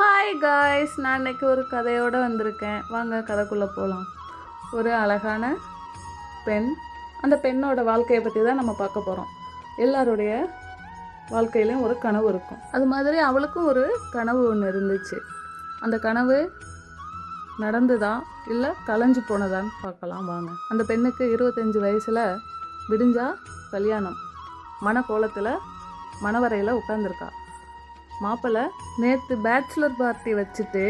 Hi guys நான் இன்னைக்கு ஒரு கதையோடு வந்திருக்கேன். வாங்க கதைக்குள்ளே போகலாம் ஒரு அழகான பெண் அந்த பெண்ணோட வாழ்க்கையை பற்றி தான் நம்ம பார்க்க போகிறோம் எல்லாருடைய வாழ்க்கையிலையும் ஒரு கனவு இருக்கும். அது மாதிரி அவளுக்கும் ஒரு கனவு ஒன்று இருந்துச்சு. அந்த கனவு நடந்துதா இல்லை கலைஞ்சு போனதான்னு பார்க்கலாம் வாங்க. அந்த பெண்ணுக்கு இருபத்தஞ்சி வயசில் விடிஞ்சா கல்யாணம். மணக்கோலத்தில் மணவரையில் உட்காந்துருக்கா மாப்பிள்ளை நேற்று பேச்சுலர் பார்ட்டி வச்சுட்டு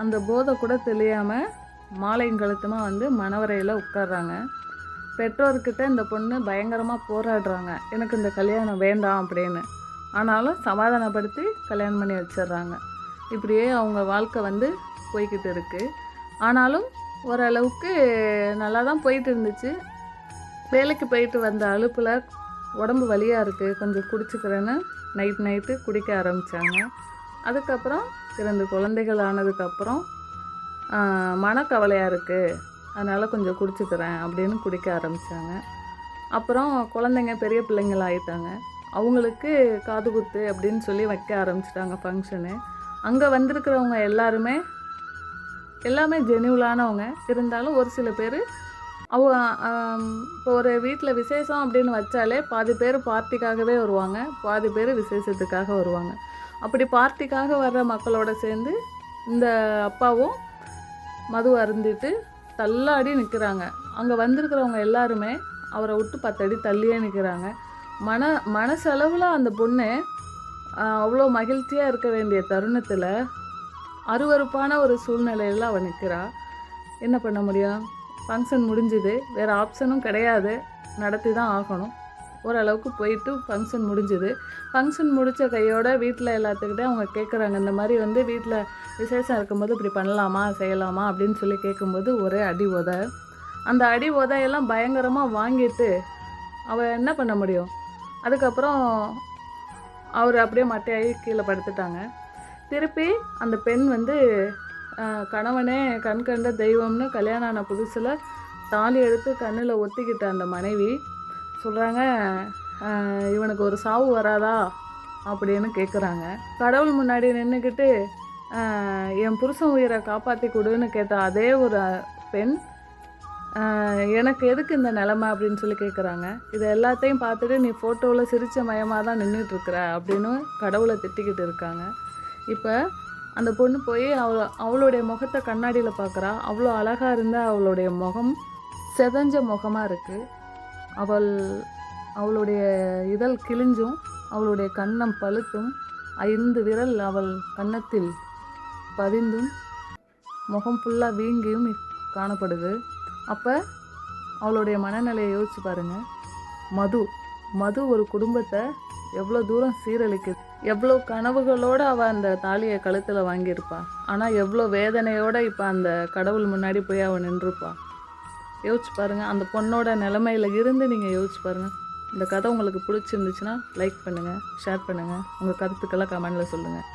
அந்த போதை கூட தெரியாமல் மாலையும் கழுத்துமா வந்து மணவரையில் உட்கார்றாங்க. பெற்றோர்கிட்ட இந்த பொண்ணு பயங்கரமாக போராடுறாங்க. எனக்கு இந்த கல்யாணம் வேண்டாம் அப்படின்னு. ஆனாலும் சமாதானப்படுத்தி கல்யாணம் பண்ணி வச்சிடுறாங்க இப்படியே அவங்க வாழ்க்கை வந்து போய்கிட்டு இருக்குது ஆனாலும் ஓரளவுக்கு நல்லா தான் போயிட்டு இருந்துச்சு. வேலைக்கு போயிட்டு வந்த அலுப்பில் உடம்பு வலியாக இருக்குது கொஞ்சம் குடிச்சுக்கிறேன்னு நைட் நைட்டு குடிக்க ஆரம்பித்தாங்க அதுக்கப்புறம் இரண்டு குழந்தைகள் ஆனதுக்கப்புறம் மனக்கவலையாக இருக்குது அதனால் கொஞ்சம் குடிச்சுக்கிறேன் அப்படின்னு குடிக்க ஆரம்பித்தாங்க அப்புறம் குழந்தைங்க பெரிய பிள்ளைங்கள் ஆயிட்டாங்க. அவங்களுக்கு காது குத்து அப்படின்னு சொல்லி வைக்க ஆரம்பிச்சிட்டாங்க ஃபங்க்ஷனு அங்கே வந்திருக்கிறவங்க எல்லாருமே எல்லாமே ஜெனியூலானவங்க இருந்தாலும் ஒரு சில பேர் அவ இப்போ ஒரு வீட்டில் விசேஷம் அப்படின்னு வச்சாலே பாதி பேர் பார்ட்டிக்காகவே வருவாங்க பாதி பேர் விசேஷத்துக்காக வருவாங்க. அப்படி பார்ட்டிக்காக வர்ற மக்களோட சேர்ந்து இந்த அப்பாவும் மது அருந்திட்டு தள்ளாடி நிற்கிறாங்க அங்கே வந்திருக்கிறவங்க எல்லாருமே அவரை விட்டு பத்தடி தள்ளியே நிற்கிறாங்க மன மனசளவில் அந்த பொண்ணு அவ்வளோ மகிழ்ச்சியாக இருக்க வேண்டிய தருணத்தில் அருவருப்பான ஒரு சூழ்நிலையில் அவள் நிற்கிறா என்ன பண்ண முடியும்? ஃபங்க்ஷன் முடிஞ்சுது. வேறு ஆப்ஷனும் கிடையாது. நடத்தி தான் ஆகணும். ஓரளவுக்கு போயிட்டு ஃபங்க்ஷன் முடிஞ்சுது. ஃபங்க்ஷன் முடித்த கையோட வீட்டில் எல்லாத்துக்கிட்டே அவங்க கேட்குறாங்க இந்த மாதிரி வந்து வீட்டில் விசேஷம் இருக்கும்போது இப்படி பண்ணலாமா செய்யலாமா அப்படின்னு சொல்லி கேட்கும்போது ஒரே அடி உத. அந்த அடி உதையெல்லாம் பயங்கரமாக வாங்கிட்டு அவள் என்ன பண்ண முடியும்? அதுக்கப்புறம் அவர் அப்படியே மட்டையாகி கீழே படுத்துட்டாங்க. திருப்பி அந்த பெண் வந்து கணவனே கண் கண்ட தெய்வம்னு கல்யாணம் ஆன புதுசில் தாலி எடுத்து கண்ணில் ஒத்திக்கிட்ட அந்த மனைவி. சொல்கிறாங்க இவனுக்கு ஒரு சாவு வராதா? அப்படின்னு கேட்குறாங்க கடவுள் முன்னாடி நின்றுக்கிட்டு என் புருஷன் உயிரை காப்பாற்றி கொடுன்னு கேட்ட அதே ஒரு பெண் எனக்கு எதுக்கு இந்த நிலமை? அப்படின்னு சொல்லி கேட்குறாங்க இதை எல்லாத்தையும் பார்த்துட்டு நீ ஃபோட்டோவில் சிரிச்ச மயமாக தான் நின்றுட்டுருக்குற அப்படின்னு கடவுளை திட்டிக்கிட்டு இருக்காங்க. இப்போ அந்த பொண்ணு போய் அவள் அவளுடைய முகத்தை கண்ணாடியில் பார்க்குறா அவ்வளோ அழகாக இருந்த அவளுடைய முகம் செதஞ்ச முகமாக இருக்குது அவள் அவளுடைய இதழ் கிழிஞ்சும் அவளுடைய கன்னம் பழுத்தும் ஐந்து விரல் அவள் கன்னத்தில் பதிந்தும் முகம் ஃபுல்லாக வீங்கியும் காணப்படுது. அப்போ அவளுடைய மனநிலையை யோசிச்சு பாருங்கள் மது. மது ஒரு குடும்பத்தை எவ்வளோ தூரம் சீரழிக்குது? எவ்வளோ கனவுகளோடு அவள் அந்த தாலியை கழுத்தில் வாங்கியிருப்பாள் ஆனால் எவ்வளோ வேதனையோடு இப்போ அந்த கடவுள் முன்னாடி போய் அவள் நின்றுப்பா. யோசிச்சு பாருங்கள் அந்த பொண்ணோட நிலமையில் இருந்து நீங்கள் யோசிச்சு பாருங்கள் இந்த கதை உங்களுக்கு பிடிச்சிருந்துச்சுன்னா லைக் பண்ணுங்கள் ஷேர் பண்ணுங்கள் உங்கள் கருத்துக்கெல்லாம் கமெண்டில் சொல்லுங்கள்